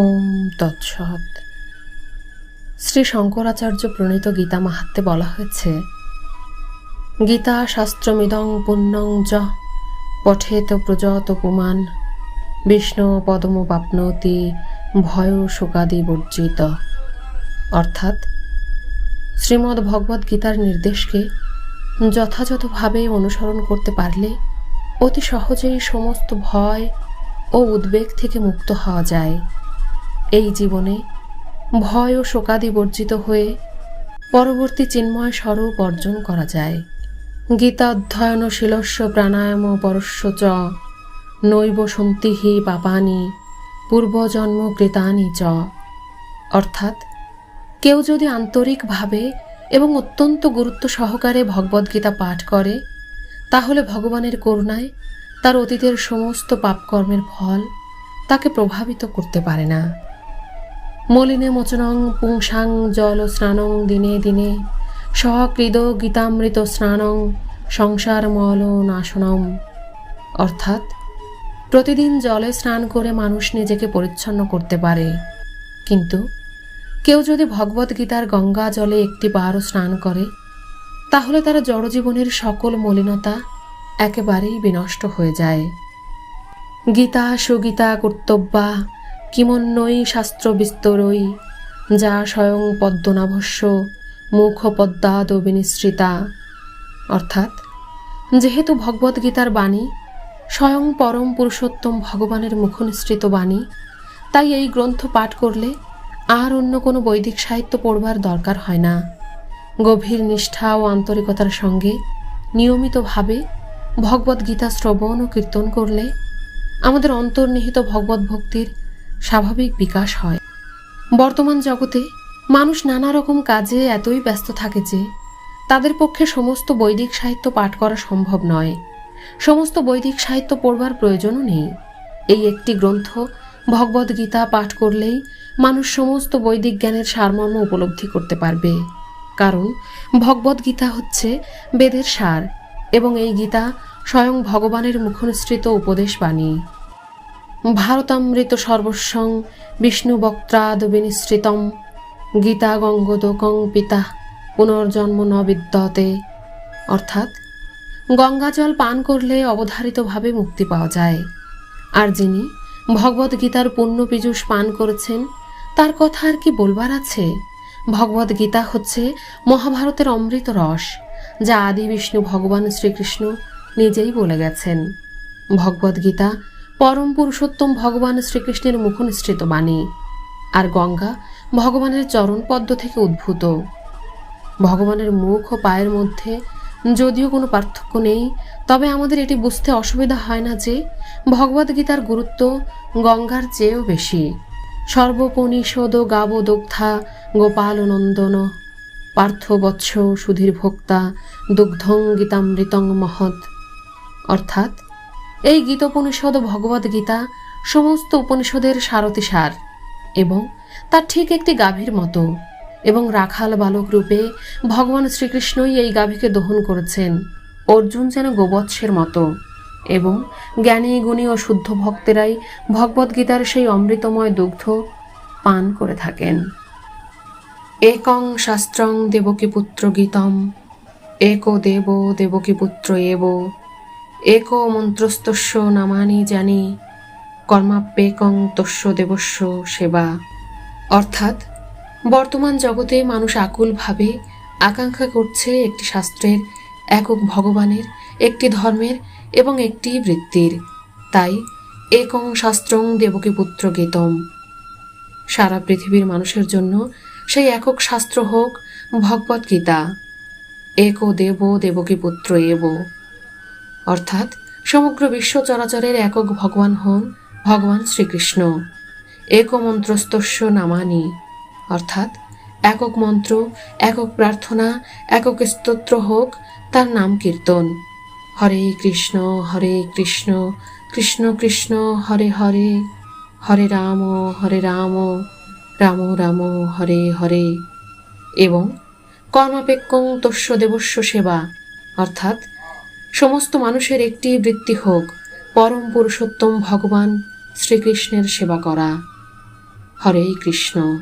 ওম তৎসৎ। শ্রী শঙ্করাচার্য প্রণীত গীতা মাহাত্মে বলা হয়েছে, গীতা শাস্ত্রমিদং পুণ্যং চ পঠেত প্রজত পুমান বিষ্ণু পদমপাপ্নতি ভয় শোকাদি বর্জিত। অর্থাৎ শ্রীমদ্ ভগবদ্ গীতার নির্দেশকে যথাযথভাবে অনুসরণ করতে পারলে অতি সহজেই সমস্ত ভয় ও উদ্বেগ থেকে মুক্ত হওয়া যায়। এই জীবনে ভয় ও শোকাদি বর্জিত হয়ে পরবর্তী চিন্ময় স্বরূপ অর্জন করা যায়। গীতা অধ্যয়ন শিলস্য প্রাণায়াম পরস্য চ, নৈব সন্তিহি পাপানি, পূর্বজন্ম কৃতানি চ। অর্থাৎ কেউ যদি আন্তরিকভাবে এবং অত্যন্ত গুরুত্ব সহকারে ভগবদ্গীতা পাঠ করে, তাহলে ভগবানের করুণায় তার অতীতের সমস্ত পাপকর্মের ফল তাকে প্রভাবিত করতে পারে না। মলিনে মোচনং, পুংসাং জল স্নানং দিনে দিনে। সহকৃদ গীতামৃত স্নানং সংসার মল নাশনম। অর্থাৎ, প্রতিদিন জলে স্নান করে মানুষ নিজেকে পরিচ্ছন্ন করতে পারে। কিন্তু, কেউ যদি ভগবদ্গীতার গঙ্গা জলে একটি বারও স্নান করে, তাহলে তার জড়জীবনের সকল মলিনতা একেবারেই বিনষ্ট হয়ে যায়। গীতা, সুগীতা, কর্তব্যা কিমন্নই শাস্ত্র বিস্তরই যা স্বয়ং পদ্মনাভস্য মুখ পদ্মাদ বিনিশ্রিতা অর্থাৎ, যেহেতু ভগবদ্গীতার বাণী স্বয়ং পরম পুরুষোত্তম ভগবানের মুখনিসৃত বাণী, তাই এই গ্রন্থ পাঠ করলে আর অন্য কোনো বৈদিক সাহিত্য পড়বার দরকার হয় না। গভীর নিষ্ঠা ও আন্তরিকতার সঙ্গে নিয়মিতভাবে ভগবদ্গীতা শ্রবণ ও কীর্তন করলে আমাদের অন্তর্নিহিত ভগবত ভক্তির স্বাভাবিক বিকাশ হয়। বর্তমান জগতে মানুষ নানা রকম কাজে এতই ব্যস্ত থাকে যে তাদের পক্ষে সমস্ত বৈদিক সাহিত্য পাঠ করা সম্ভব নয়। সমস্ত বৈদিক সাহিত্য পড়বার প্রয়োজনও নেই। এই একটি গ্রন্থ ভগবদ্গীতা পাঠ করলেই মানুষ সমস্ত বৈদিক জ্ঞানের সারমর্ম উপলব্ধি করতে পারবে। কারণ ভগবদ্গীতা হচ্ছে বেদের সার এবং এই গীতা স্বয়ং ভগবানের মুখনিসৃত উপদেশ বাণী। ভারতামৃত সর্বস্বং বিষ্ণু বক্ত্রাদ বিনিশ্রিতম গীতা গঙ্গোদকং পিতা, পুনর্জন্ম ন বিদ্যতে। অর্থাৎ গঙ্গাজল পান করলে অবধারিতভাবে মুক্তি পাওয়া যায়। আর যিনি ভগবদ্গীতার পূর্ণ পীযুষ পান করেছেন, তার কথা আর কি বলবার আছে? ভগবদ্গীতা হচ্ছে মহাভারতের অমৃত রস, যা আদি বিষ্ণু ভগবান শ্রীকৃষ্ণ নিজেই বলে গেছেন। ভগবদ্গীতা পরম পুরুষোত্তম ভগবান শ্রীকৃষ্ণের মুখনিসৃত বাণী। আর গঙ্গা ভগবানের চরণ পদ্ম থেকে উদ্ভূত। ভগবানের মুখ ও পায়ের মধ্যে যদিও কোনো পার্থক্য নেই, তবে আমাদের এটি বুঝতে অসুবিধা হয় না যে ভগবদ্গীতার গুরুত্ব গঙ্গার চেয়েও বেশি। সর্বপনিষদ গাব দগ্ধা গোপাল নন্দন পার্থ বৎস সুধীর ভোক্তা দুগ্ধং গীতামৃতং মহৎ। অর্থাৎ এই গীতোপনিষদ ভগবদ গীতা সমস্ত উপনিষদের সারতিসার এবং তার ঠিক একটি গাভীর মতো এবং রাখাল বালক রূপে ভগবান শ্রীকৃষ্ণই এই গাভীকে দহন করেছেন। অর্জুন যেন গোবৎসের মতো এবং জ্ঞানী, গুণী ও শুদ্ধ ভক্তেরাই ভগবদ্গীতার সেই অমৃতময় দুগ্ধ পান করে থাকেন। একং শাস্ত্রং দেবকী পুত্র গীতম, এক দেব দেবকী পুত্র এব। এক মন্ত্রস্তস্য নামানি জানি কর্মাপ্যেকং তস্য দেবস্য সেবা। অর্থাৎ, বর্তমান জগতে মানুষ আকুলভাবে আকাঙ্ক্ষা করছে একটি শাস্ত্রের একক ভগবানের, একটি ধর্মের এবং একটি বৃত্তির। তাই একং শাস্ত্রং দেবকী পুত্র গীতম। সারা পৃথিবীর মানুষের জন্য সেই একক শাস্ত্র হোক ভগবদ্গীতা। এক দেব দেবকী পুত্র এব। অর্থাৎ সমগ্র বিশ্ব চরাচরের একক ভগবান হন ভগবান শ্রীকৃষ্ণ। এক মন্ত্রস্তস্য নামানি। অর্থাৎ একক মন্ত্র, একক প্রার্থনা, একক স্তোত্র হোক, তার নাম কীর্তন। হরে কৃষ্ণ হরে কৃষ্ণ কৃষ্ণ কৃষ্ণ, হরে হরে হরে রাম হরে রাম রাম রাম, হরে হরে। এবং কর্মাপেক্ষং তস্য দেবস্য সেবা। অর্থাৎ সমস্ত মানুষের একটি বৃত্তি হোক পরম পুরুষোত্তম ভগবান শ্রীকৃষ্ণের সেবা করা। হরে কৃষ্ণ।